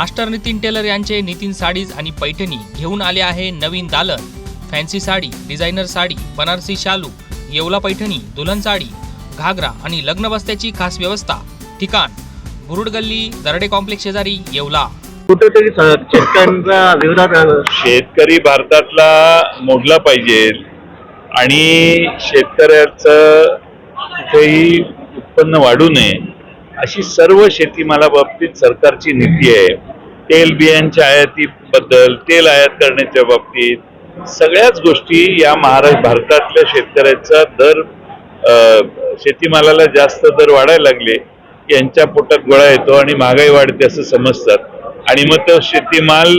Master Nitin teller यांचे Nitin sarees आणि पैठणी घेऊन आले आहे नवीन दालन. फॅन्सी साडी डिझायनर साडी बनारसी शालू येवला पैठणी दुल्हन साडी घागरा आणि लग्न बस्त्याची खास व्यवस्था. ठिकाण बुरुड गल्ली दरडे कॉम्प्लेक्स शेजारी येवला. कुठेतरी विरोधात अ, शेतकरी भारतातला मोडला पाहिजे. आणि शेतकऱ्याचं कुठेही उत्पन्न वाढू नये अशी सर्व शेतीमाला बाबतीत सरकारची नीती आहे. तेल बियांच्या आयातीबद्दल तेल आयात करण्याच्या बाबतीत सगळ्याच गोष्टी या महाराष्ट्र भारतातल्या शेतकऱ्याचा दर शेतीमालाला जास्त दर वाढायला लागले की यांच्या पोटात गोळा येतो आणि महागाई वाढते असं समजतात. आणि मग तो शेतीमाल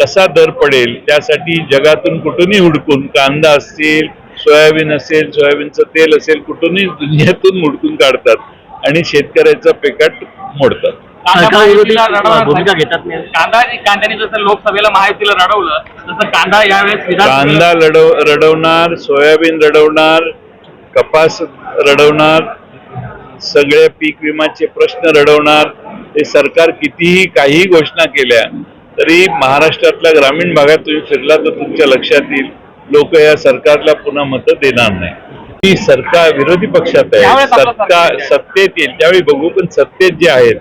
कसा दर पडेल त्यासाठी जगातून कुठूनही हुडकून कांदा असतील सोयाबीन असेल सोयाबीनचं तेल असेल कुठूनही दुनियातून हुडकून काढतात आणि शेतकऱ्याचा पेकाट मोडतात. विरोधी भूमिका घेतात नाही. कांदा कांद्याने जसं लोकसभेला महायुतीला रडवलं तसं कांदा यावेळेस विधान कांदा लढव रडवणार सोयाबीन रडवणार कपास रडवणार सगळे पीक विमाचे प्रश्न रडवणार हे सरकार कितीही काही घोषणा केल्या तरी महाराष्ट्रातल्या ग्रामीण भागात तुम्ही फिरला तर तुमच्या लक्षात येईल लोक या सरकारला पुन्हा मतं देणार नाही. ती सरकार विरोधी पक्षात आहे. त्यावेळेस आपलं सत्ता सरकार. सत्तेत येईल. त्यावेळी बघू पण सत्तेत जे आहेत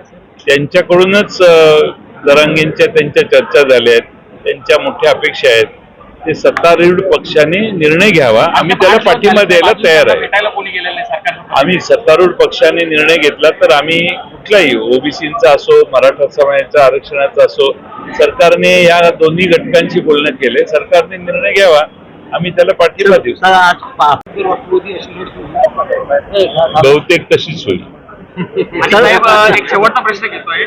त्यांच्याकडूनच जरांगेंच्या त्यांच्या चर्चा झाल्या आहेत त्यांच्या मोठ्या अपेक्षा आहेत ते सत्तारूढ पक्षाने निर्णय घ्यावा आम्ही त्याला पाठिंबा द्यायला तयार आहे आम्ही सत्तारूढ पक्षाने निर्णय घेतला तर आम्ही कुठलाही ओबीसीचा असो मराठा समाजाचा आरक्षणाचा असो सरकारने या दोन्ही घटकांशी बोलणं केले सरकारने निर्णय घ्यावा आम्ही त्याला पाठिंबा देऊ बहुतेक तशीच होईल साहेब एक शेवटचा प्रश्न घेतोय?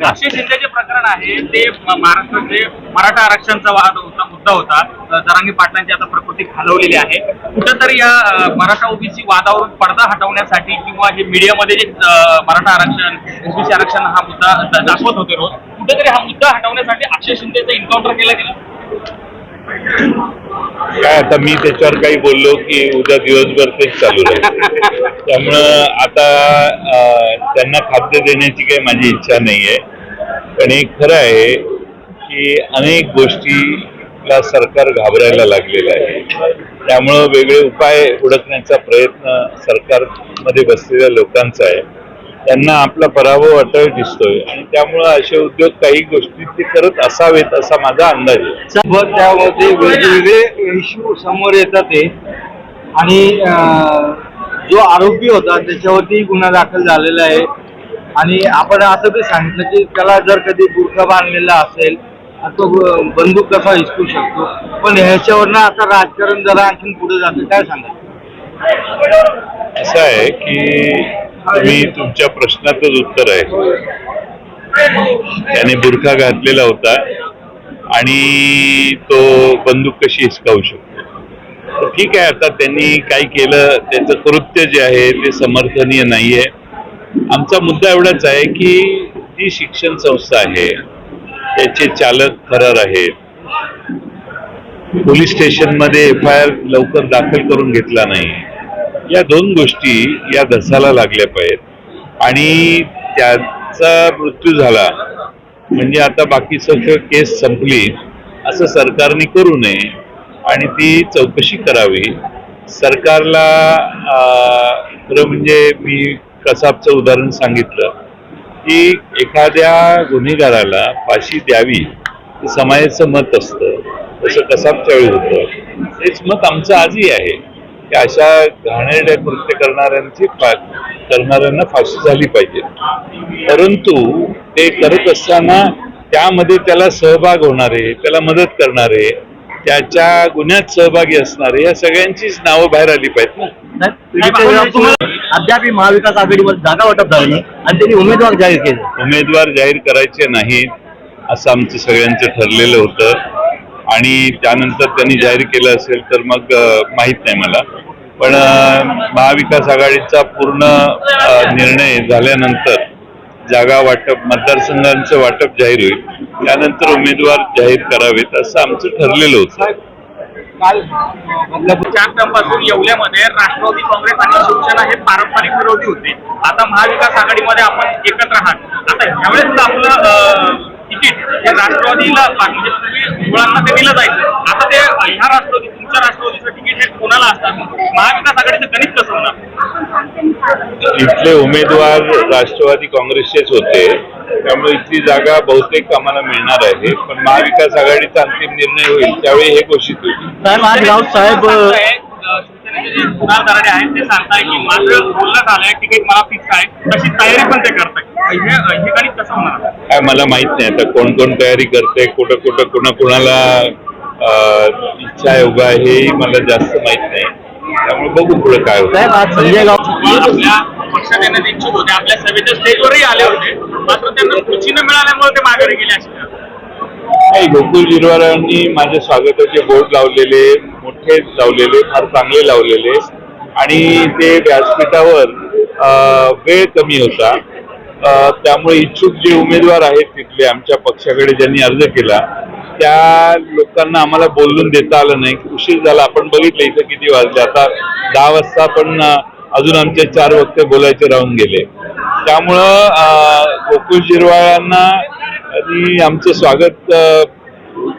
अक्षय शिंदे जे प्रकरण आहे ते म- महाराष्ट्रातले मराठा आरक्षणचा वाद होता मुद्दा होता जरांगी पाटलांची आता प्रकृती खालवलेली आहे. कुठंतरी या मराठा ओबीसी वादावरून पडदा हटवण्यासाठी किंवा हे मीडियामध्ये जे मराठा आरक्षण ओबीसी आरक्षण हा मुद्दा दाखवत होते रोज कुठेतरी हा मुद्दा हटवण्यासाठी अक्षय शिंदेचं एन्काउंटर केलं गेलं. काय आता मी त्याच्यावर काही बोललो की उद्या दिवसभर तेच चालू राहील. त्यामुळं आता त्यांना खाद्य देण्याची काही माझी इच्छा नाही आहे पण एक खरं आहे की अनेक गोष्टीला सरकार घाबरायला लागलेलं आहे. त्यामुळं वेगळे उपाय हुडकण्याचा प्रयत्न सरकारमध्ये बसलेल्या लोकांचा आहे. त्यांना आपला पराभव अटळ दिसतोय. आणि त्यामुळं असे उद्योग काही गोष्टी ते करत असावेत असा माझा अंदाज आहे. त्यामध्ये वेगवेगळे इश्यू समोर येतात ते. आणि जो आरोपी होता त्याच्यावरती गुन्हा दाखल झालेला आहे. आणि आपण असं बी सांगितलं की त्याला जर कधी बुरखा बांधलेला असेल तो बंदूक कसा हिसकू शकतो? पण ह्याच्यावरनं आता राजकारण जरा आणखीन पुढे जातं. काय सांगाल? असं आहे की तुम्ही तुमच्या प्रश्नातच उत्तर आहे. त्याने बुरखा घातलेला होता आणि तो बंदूक कशी हिसकावू शकतो? ठीक आहे आता त्यांनी काय केलं त्याचं कृत्य जे आहे ते समर्थनीय नाहीये. आमचा मुद्दा एवढाच आहे की जी शिक्षण संस्था आहे त्याचे चालक फरार आहेत. पोलीस स्टेशनमध्ये एफ आय आर लवकर दाखल करून घेतला नाही. या दोन गोष्टी या धसाला लागल्या पाहिजेत. आणि त्याचा मृत्यू झाला म्हणजे आता बाकी सगळं केस संपली असं सरकारने करू नये आणि ती चौकशी करावी. सरकारला खरं म्हणजे मी कसाबचं उदाहरण सांगितलं की एखाद्या गुन्हेगाराला फाशी द्यावी हे समाजाचं मत असतं. तसं कसाबच्या वेळी होतं. तेच मत आमचं आजही आहे. की अशा घाणेरड्या कृत्य करणाऱ्यांची करणाऱ्यांना फाशी झाली पाहिजे. परंतु ते करत असताना त्यामध्ये त्याला सहभाग होणारे त्याला मदत करणारे त्याच्या गुन्ह्यात सहभागी असणारे या सगळ्यांचीच नावं बाहेर आली पाहिजेत ना. अद्याप महाविकास आघाडीमध्ये जागा वाटप झाली आणि त्यांनी उमेदवार जाहीर केले. उमेदवार जाहीर करायचे नाहीत असं आमचं सगळ्यांचं ठरलेलं होतं. आणि त्यानंतर त्यांनी जाहीर केलं असेल तर मग माहीत नाही मला. पण महाविकास आघाडीचा पूर्ण निर्णय झाल्यानंतर जागा वाटप मतदारसंघांचं वाटप जाहीर होईल. त्यानंतर उमेदवार जाहीर करावेत असं आमचं ठरलेलं होतं. काल चार टर्मपासून येवल्यामध्ये राष्ट्रवादी काँग्रेस आणि शिवसेना हे पारंपरिक विरोधी होते. आता महाविकास आघाडीमध्ये आपण एकत्र आहात. आता यावेळेस आपलं तिकीट हे राष्ट्रवादीला म्हणजे तुम्ही मुलांना ते दिलं जायचं आता ते ह्या राष्ट्रवादी तुमच्या राष्ट्रवादीचं तिकीट हे कोणाला असतात महाविकास आघाडीचं गणित कसं होणार? इथले उमेदवार राष्ट्रवादी काँग्रेसचेच होते. त्यामुळे इथली जागा बहुतेक आम्हाला मिळणार आहे. पण महाविकास आघाडीचा अंतिम निर्णय होईल त्यावेळी हे घोषित होईल. साहेब शिवसेनेचे जे कुणाल दराडे आहेत ते सांगताय की माझं बोलणं झालंय तिकीट मला फिक्स आहे. तशी तयारी पण ते करताय हे हे गणित कसं होणार? काय मला माहीत नाही आता कोण कोण तयारी करते कुठं कुठं कुणा कुणाला इच्छा आहे उभा आहे हेही मला जास्त माहीत नाही. त्यामुळे बघू पुढे काय होतं. साहेब आज संजय गाव आपल्या पक्षात येण्याचे इच्छुक होते. आपल्या सभेच्या स्टेजवरही आले होते. मात्र त्यांना खुशी न मिळाल्यामुळे ते माघारी गेले नाही गोकुळ जिरवारांनी माझ्या स्वागताचे बोर्ड लावलेले मोठे लावलेले फार चांगले लावलेले. आणि ते व्यासपीठावर वेळ कमी होता. त्यामुळे इच्छुक जे उमेदवार आहेत तिथले आमच्या पक्षाकडे ज्यांनी अर्ज केला त्या लोकांना आम्हाला बोलून देता आलं नाही. उशीर झाला. आपण बघितलं इथं किती वाजले. आता दहा वाजता पण अजून आमचे चार वक्ते बोलायचे राहून गेले. त्यामुळं गोकुल गोकुळ जिरवाळांना आमचं स्वागत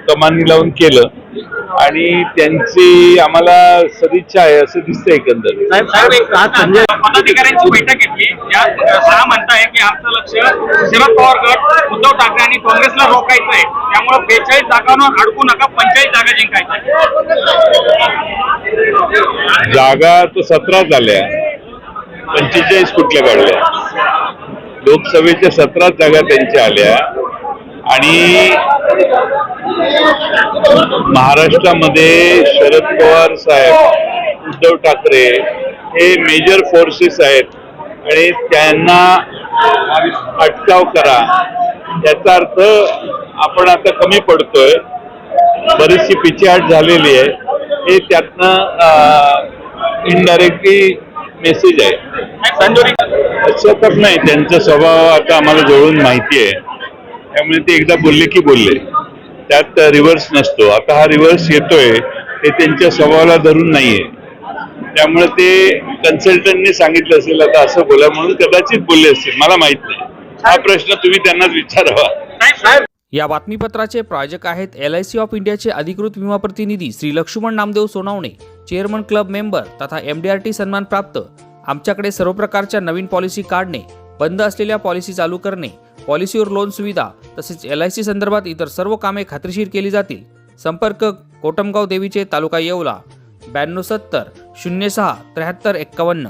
कमानी लावून केलं. आणि त्यांची आम्हाला सदिच्छा आहे असं दिसतंय एकंदरीत. साहेब साहेब एक आज संजय पदाधिकाऱ्यांची बैठक घेतली. यात सहा म्हणताय की आमचं लक्ष शरद पवार गट उद्धव ठाकरे आणि काँग्रेसला रोखायचं आहे त्यामुळे बेचाळीस जागांवर अडकू नका पंचेचाळीस जागा जिंकायच्या. जागा तर सतरा झाल्या. पंचेचाळीस कुठल्या काढल्या लोकसभेच्या सतरा जागा त्यांच्या आल्या. आणि महाराष्ट्रामध्ये शरद पवार साहेब उद्धव ठाकरे हे मेजर फोर्सेस आहेत. आणि त्यांना अटकाव करा. याचा अर्थ आपण आता कमी पडतोय. बरीचशी पिछेहाट झालेली आहे. हे त्यातनं इनडायरेक्टली मेसेज आहे. संजोरी असं तर नाही. त्यांचा स्वभाव आता आम्हाला जवळून माहिती आहे. त्यामुळे ते एकदा बोलले की बोलले. त्यात रिव्हर्स नसतो. आता हा रिव्हर्स येतोय ते त्यांच्या स्वभावाला धरून नाहीये. त्यामुळे ते कन्सल्टंटने सांगितलं असेल आता असं बोला म्हणून कदाचित बोलले असतील. मला माहीत नाही. हा प्रश्न तुम्ही त्यांनाच विचारावा. या बातमीपत्राचे प्रायोजक आहेत एल आय सी ऑफ इंडियाचे अधिकृत विमा प्रतिनिधी Shri Laxman Namdev Sonawane chairman club member तथा एम डी आर टी सन्मान प्राप्त. आमच्याकडे सर्व प्रकारच्या नवीन पॉलिसी काढणे बंद असलेल्या पॉलिसी चालू करणे पॉलिसीवर लोन सुविधा तसेच एल आय सी संदर्भात इतर सर्व कामे खात्रीशीर केली जातील. संपर्क कोटमगाव देवीचे तालुका येवला ब्याण्णव सत्तर शून्य सहा त्र्याहत्तर एक्कावन्न.